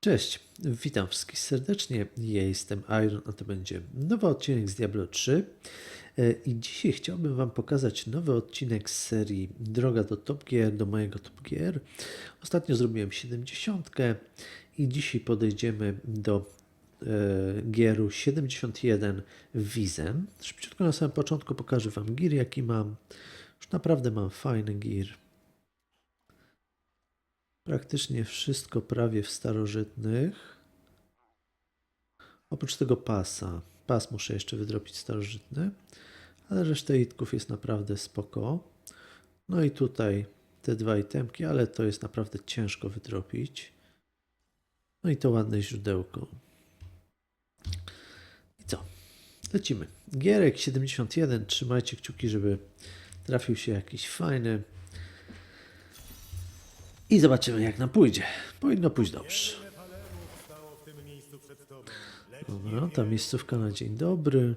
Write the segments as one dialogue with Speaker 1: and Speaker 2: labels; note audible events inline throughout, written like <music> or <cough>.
Speaker 1: Cześć, witam wszystkich serdecznie. Ja jestem Iron, a to będzie nowy odcinek z Diablo 3. E, I dzisiaj chciałbym Wam pokazać nowy odcinek z serii Droga do Top Gear, do mojego Top Gear. Ostatnio zrobiłem 70 i dzisiaj podejdziemy do e, Gieru 71 Wizen. Szybciutko na samym początku pokażę Wam gear, jaki mam. Już naprawdę mam fajny gear. Praktycznie wszystko prawie w starożytnych. Oprócz tego pasa. Pas muszę jeszcze wydrobić starożytny, ale reszta itków jest naprawdę spoko. No i tutaj te dwa itemki, ale to jest naprawdę ciężko wydrobić. No i to ładne źródełko. I co? Lecimy. Gierek 71. Trzymajcie kciuki, żeby trafił się jakiś fajny. I zobaczymy, jak nam pójdzie. Powinno pójść dobrze. Dobra, ta miejscówka na dzień dobry.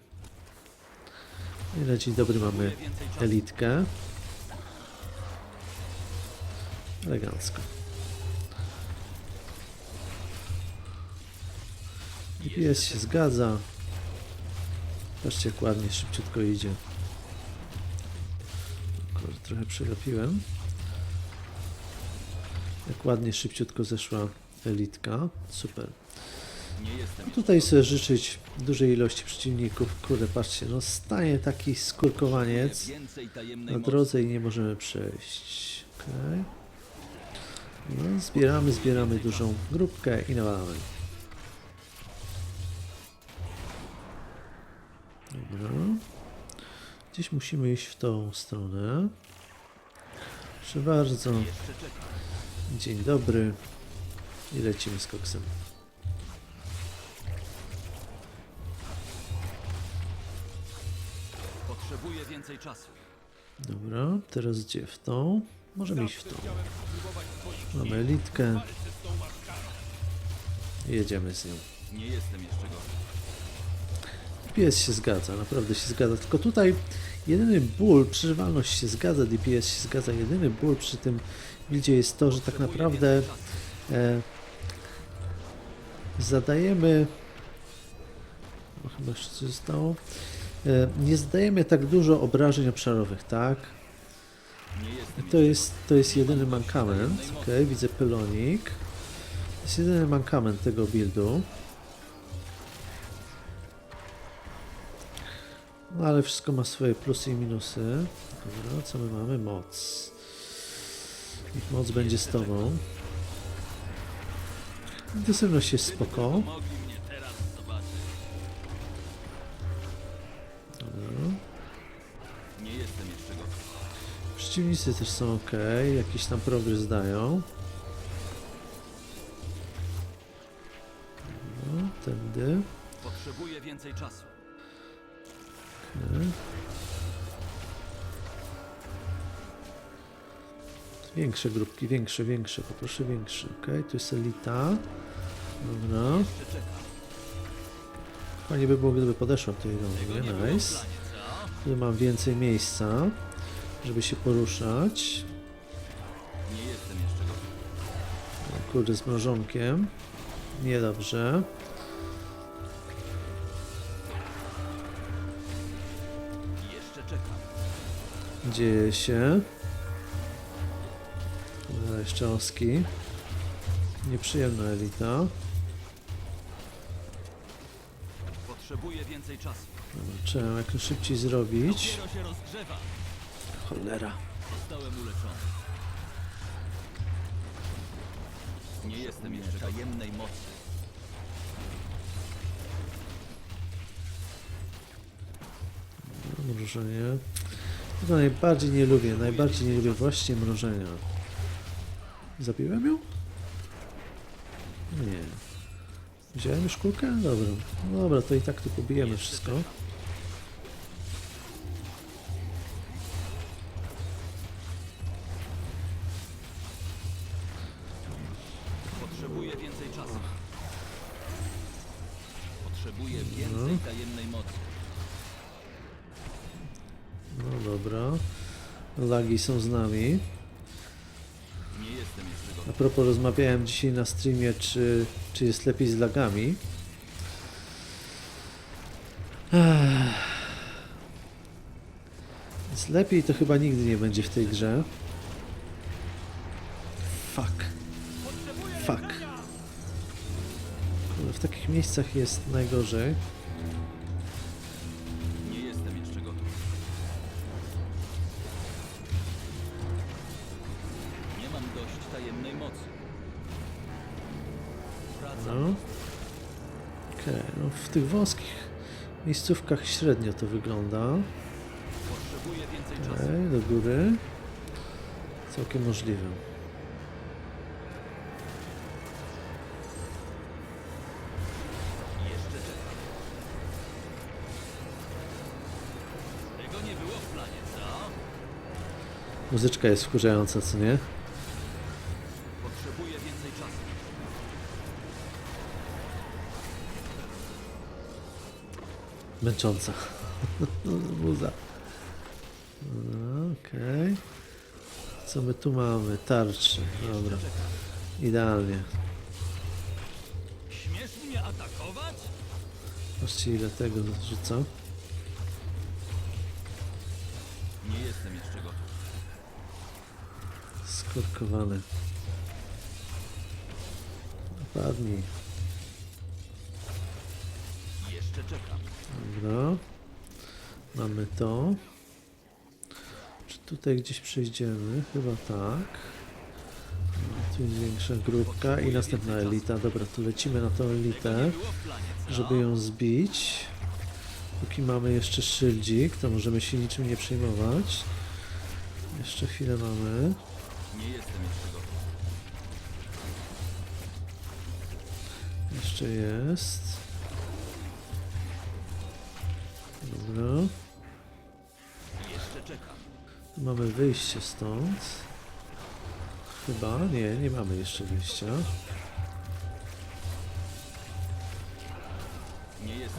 Speaker 1: I na dzień dobry mamy elitkę. Elegancko. DPS się zgadza. Patrzcie, jak ładnie, szybciutko idzie. Trochę przegapiłem. Jak ładnie, szybciutko zeszła elitka. Super. No tutaj sobie życzyć dużej ilości przeciwników. Kurde, patrzcie, no staje taki skurkowaniec na drodze i nie możemy przejść. Okay. No, zbieramy, zbieramy dużą grupkę i nawalamy. Dobra. Gdzieś musimy iść w tą stronę. Proszę bardzo. Dzień dobry. I lecimy z koksem.
Speaker 2: Potrzebuję więcej czasu.
Speaker 1: Dobra, teraz gdzie? W tą? Możemy iść w tą. Mamy elitkę. Jedziemy z nią.
Speaker 2: Nie jestem jeszcze gotowy.
Speaker 1: DPS się zgadza, naprawdę się zgadza. Tylko tutaj jedyny ból, przeżywalność się zgadza, DPS się zgadza. Jedyny ból przy tym buildzie jest to, że tak naprawdę e, zadajemy. Chyba jeszcze coś zostało. E, nie zadajemy tak dużo obrażeń obszarowych, tak?
Speaker 2: Jestem
Speaker 1: To jest, to jest jedyny mankament. Ok, widzę pylonik. To jest jedyny mankament tego buildu. No ale wszystko ma swoje plusy i minusy. Dobra, co my mamy? Moc. Ich moc będzie z tobą. Intensywność jest spoko. Przeciwnicy też są ok. Jakiś tam progres dają. Dobra, tędy.
Speaker 2: Potrzebuję więcej czasu.
Speaker 1: Okej. Większe grupki, większe, większe, poproszę większe. Ok, tu jest elita. Dobra. Fajnie by było, gdyby podeszła w tej
Speaker 2: w
Speaker 1: Nice. Tu mam więcej miejsca, żeby się poruszać.
Speaker 2: Nie jestem jeszcze
Speaker 1: Kurde, z mrożonkiem. Niedobrze.
Speaker 2: Jeszcze czekam.
Speaker 1: Dzieje się. Dobra, jeszcze oski. Nieprzyjemna elita.
Speaker 2: Potrzebuję więcej czasu.
Speaker 1: Dobra, trzeba jak szybciej zrobić.
Speaker 2: Dopiero się rozgrzewa.
Speaker 1: Cholera.
Speaker 2: Zostałem uleczony. Nie jestem jeszcze tajemnej mocy.
Speaker 1: Mrożenie. Tego najbardziej nie lubię. Najbardziej nie lubię właśnie mrożenia. Zabiłem ją? Nie. Wziąłem już kulkę? Dobra. No Dobra, to i tak tu pobijemy wszystko.
Speaker 2: Potrzebuję więcej czasu. Potrzebuję więcej tajemnej mocy.
Speaker 1: No dobra. Lagi są z nami. Propos, rozmawiałem dzisiaj na streamie, czy, czy jest lepiej z lagami. Więc lepiej to chyba nigdy nie będzie w tej grze. Fuck. Fuck. W takich miejscach jest najgorzej. Tych wąskich miejscówkach średnio to wygląda.
Speaker 2: Potrzebuję więcej czasu.
Speaker 1: Okej, do góry. Całkiem możliwe. Muzyczka jest wkurzająca, co nie? Męcząca. Muza. Okej. Co my tu mamy? Tarczy. Dobra. Idealnie.
Speaker 2: Śmiesz mnie atakować?
Speaker 1: Patrzcie ile tego rzuca.
Speaker 2: Nie jestem jeszcze gotów.
Speaker 1: Skorkowane. Padnij.
Speaker 2: Czekam.
Speaker 1: Dobra. Mamy to. Czy tutaj gdzieś przejdziemy? Chyba tak. Tu jest większa grupka i następna elita. Dobra, to lecimy na tą elitę, żeby ją zbić. Póki mamy jeszcze szyldzik, to możemy się niczym nie przejmować. Jeszcze chwilę mamy.
Speaker 2: Nie jestem jeszcze gotów.
Speaker 1: Jeszcze jest. Mamy wyjście stąd. Chyba? Nie, nie mamy jeszcze wyjścia.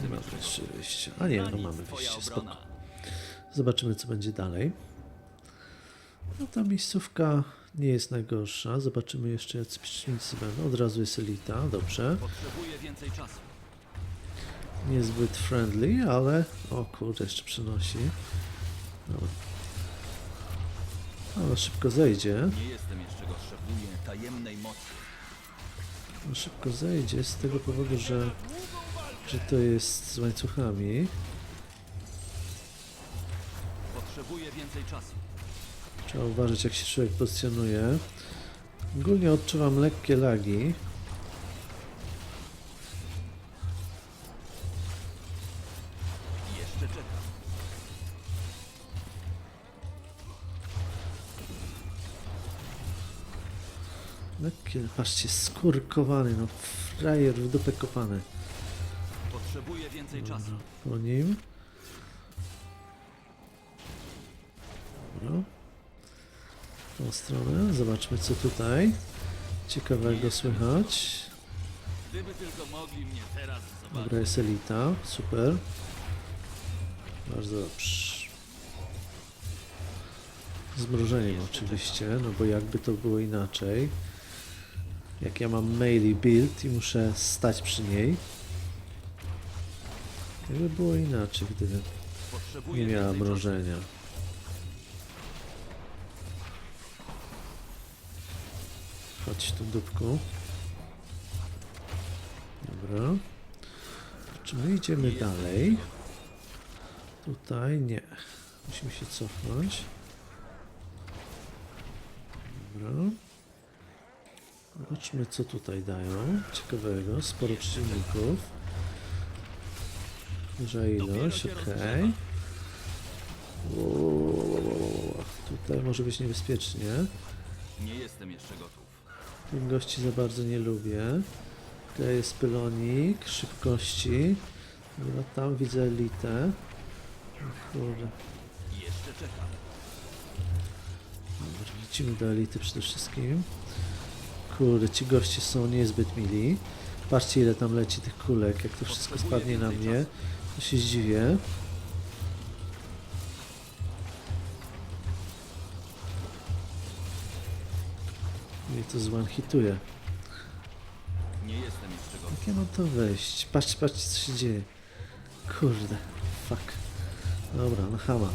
Speaker 2: Nie
Speaker 1: mamy
Speaker 2: jeszcze
Speaker 1: wyjścia. A nie, no mamy wyjście, spoko. Zobaczymy co będzie dalej. No ta miejscówka nie jest najgorsza. Zobaczymy jeszcze jacy przeciwnicy będą. Od razu jest elita, dobrze.
Speaker 2: Potrzebuję więcej czasu.
Speaker 1: Niezbyt friendly, ale... O kurde, jeszcze przenosi. Dobra. Ale szybko zejdzie.
Speaker 2: Nie jestem jeszcze gotów. Potrzebuję tajemnej mocy.
Speaker 1: No, szybko zejdzie z tego powodu, że, że to jest z łańcuchami.
Speaker 2: Potrzebuję więcej czasu.
Speaker 1: Trzeba uważać jak się człowiek pozycjonuje. Ogólnie odczuwam lekkie lagi.
Speaker 2: Jeszcze czekam.
Speaker 1: Lekkie, patrzcie, skurkowany, no frajer w dupę kopany.
Speaker 2: Potrzebuję więcej czasu.
Speaker 1: Po nim. Dobra. W tą stronę, zobaczmy co tutaj ciekawego słychać.
Speaker 2: Gdyby tylko mogli mnie teraz zobaczyć.
Speaker 1: Dobra, jest elita, super. Bardzo dobrze. Z oczywiście, no bo jakby to było inaczej. Jak ja mam maili build i muszę stać przy niej. Jakby było inaczej, gdyby
Speaker 2: Potrzebuję
Speaker 1: nie miała mrożenia. Chodź tu dupku. Dobra. Czy my idziemy dalej? Tutaj nie. Musimy się cofnąć. Dobra. Zobaczmy co tutaj dają. Ciekawego. Sporo przeciwników. Duża ilość, okej. Ło. Tutaj może być niebezpiecznie.
Speaker 2: Nie jestem jeszcze gotów.
Speaker 1: Tych gości za bardzo nie lubię. Tutaj jest pylonik, szybkości. Dobra, tam widzę elitę. Kurde.
Speaker 2: Jeszcze czekam.
Speaker 1: Dobra, lecimy do elity przede wszystkim. Kurde, ci goście są niezbyt mili. Patrzcie ile tam leci tych kulek, jak to wszystko spadnie na mnie. To się zdziwię. mnie to zone-hituje.
Speaker 2: Nie jestem jeszcze gotów.
Speaker 1: Jak ja mam to wejść? Patrzcie, patrzcie co się dzieje. Kurde, fuck. Dobra, na hama.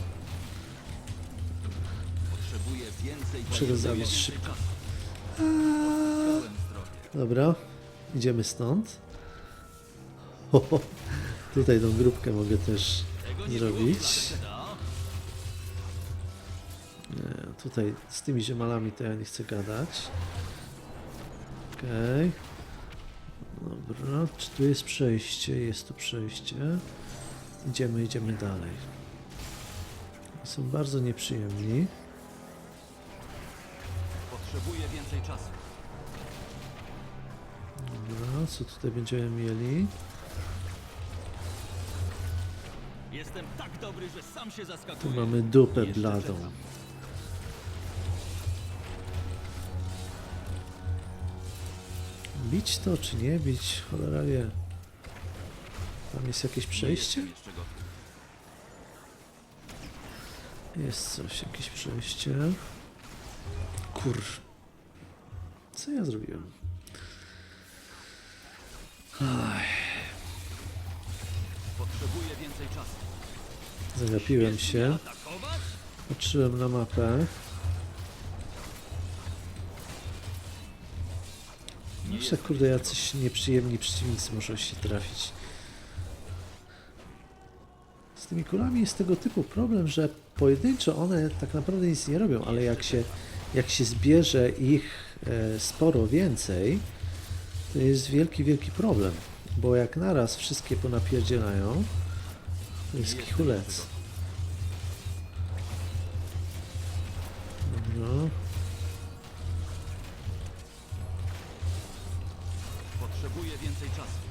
Speaker 2: Potrzebuję więcej
Speaker 1: Muszę go zabić szybko. Dobra, idziemy stąd. Ho, ho. Tutaj tą grupkę mogę też zrobić. Nie, tutaj z tymi ziemalami to ja nie chcę gadać. Okej. Dobra, czy tu jest przejście? Jest tu przejście. Idziemy, idziemy dalej. Są bardzo nieprzyjemni.
Speaker 2: Potrzebuję więcej czasu.
Speaker 1: Dobra, co tutaj będziemy mieli?
Speaker 2: Jestem tak dobry, że sam się
Speaker 1: Tu
Speaker 2: zaskakuję.
Speaker 1: mamy dupę
Speaker 2: Jeszcze
Speaker 1: bladą.
Speaker 2: czekam.
Speaker 1: Bić to czy nie bić? Cholera wie. Tam jest jakieś przejście?
Speaker 2: jestem jeszcze gotów.
Speaker 1: Jest coś, jakieś przejście. Kur... Co ja zrobiłem?
Speaker 2: Potrzebuję więcej czasu.
Speaker 1: Zagapiłem się. Patrzyłem na mapę. Jeszcze kurde, jacyś nieprzyjemni przeciwnicy muszą się trafić. Z tymi kulami jest tego typu problem, że pojedynczo one tak naprawdę nic nie robią, ale jak się, jak się zbierze ich sporo więcej, to jest wielki, wielki problem. Bo jak naraz wszystkie ponapierdzielają, to jest kichulec. Dobra.
Speaker 2: Potrzebuję więcej czasu.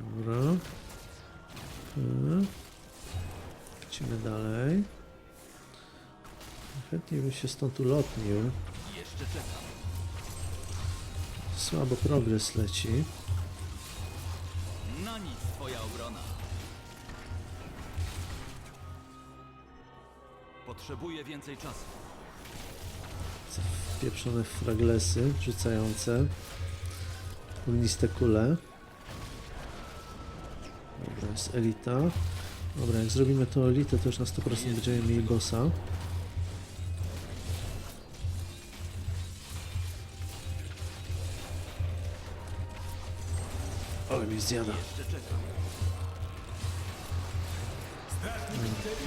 Speaker 1: Dobra. Mhm. Lecimy dalej. Chętnie bym się stąd ulotnił. Słabo progres leci.
Speaker 2: Na nic twoja obrona. Potrzebuję więcej czasu.
Speaker 1: Pieprzone fraglesy rzucające. Ogniste kule. Dobra, jest elita. Dobra, jak zrobimy tą elitę, to już na 100% będziemy mieli bossa. Ale mi zjada.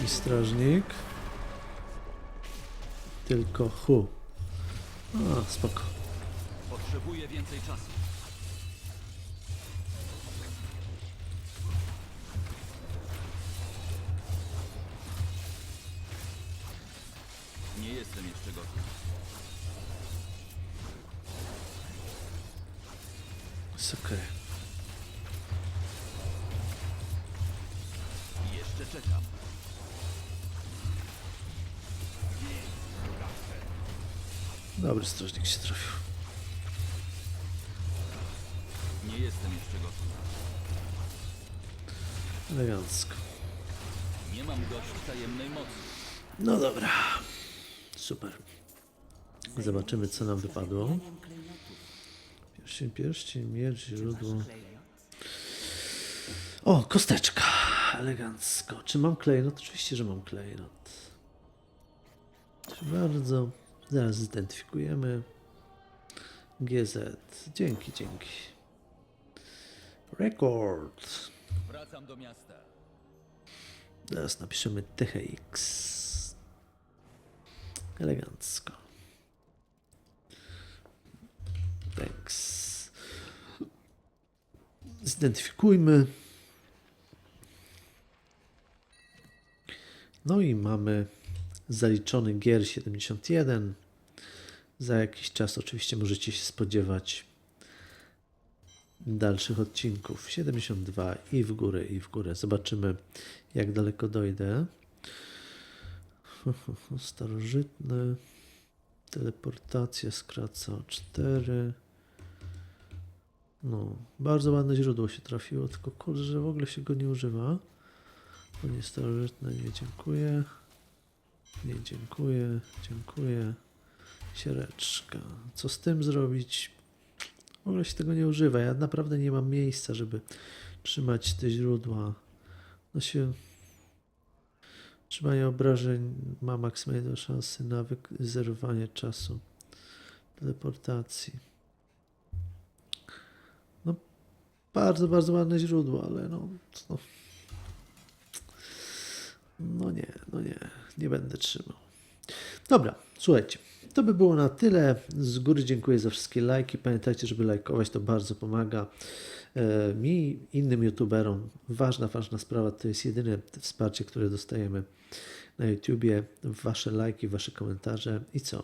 Speaker 1: I strażnik. Tylko hu. A, spoko.
Speaker 2: Potrzebuję więcej czasu. Nie jestem jeszcze gotów.
Speaker 1: Jest okej. Dobry strażnik się trafił.
Speaker 2: Nie jestem jeszcze gotów.
Speaker 1: Elegancko.
Speaker 2: Nie mam dość tajemnej mocy.
Speaker 1: No dobra. Super. Zobaczymy, co nam wypadło. Pierścień, pierścień, miecz, źródło. O, kosteczka. Elegancko. Czy mam klejnot? Oczywiście, że mam klejnot. Proszę bardzo. Zaraz zidentyfikujemy. GZ. Dzięki, dzięki. Rekord.
Speaker 2: Wracam do miasta.
Speaker 1: Teraz napiszemy THX. Elegancko. Thanks. Zidentyfikujmy. No i mamy zaliczony gier 71. Za jakiś czas oczywiście możecie się spodziewać dalszych odcinków. 72 i w górę, i w górę. Zobaczymy, jak daleko dojdę. <laughs> Starożytne. Teleportacja skraca o 4. No, bardzo ładne źródło się trafiło, tylko kurde, że w ogóle się go nie używa. To nie starożytne, nie dziękuję. Nie, dziękuję, dziękuję. Siereczka. Co z tym zrobić? W ogóle się tego nie używa. Ja naprawdę nie mam miejsca, żeby trzymać te źródła. No się... Trzymanie obrażeń ma maksymalnie szansy na wyzerowanie czasu teleportacji. No, bardzo, bardzo ładne źródło, ale no, no, no nie, no nie, nie będę trzymał. Dobra, słuchajcie, to by było na tyle. Z góry dziękuję za wszystkie lajki. Pamiętajcie, żeby lajkować, to bardzo pomaga e, mi, innym youtuberom. Ważna, ważna sprawa, to jest jedyne wsparcie, które dostajemy na YouTubie. Wasze lajki, wasze komentarze i co?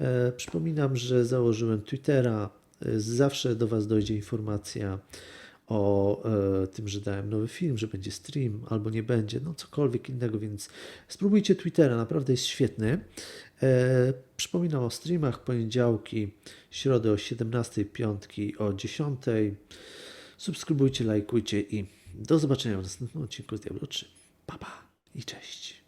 Speaker 1: E, przypominam, że założyłem Twittera. E, Zawsze do Was dojdzie informacja o e, tym, że dałem nowy film, że będzie stream albo nie będzie, no cokolwiek innego, więc spróbujcie Twittera, naprawdę jest świetny. E, przypominam o streamach poniedziałki, środę o 17, piątki o 10. Subskrybujcie, lajkujcie i do zobaczenia w następnym odcinku z Diablo 3. Pa, pa i cześć.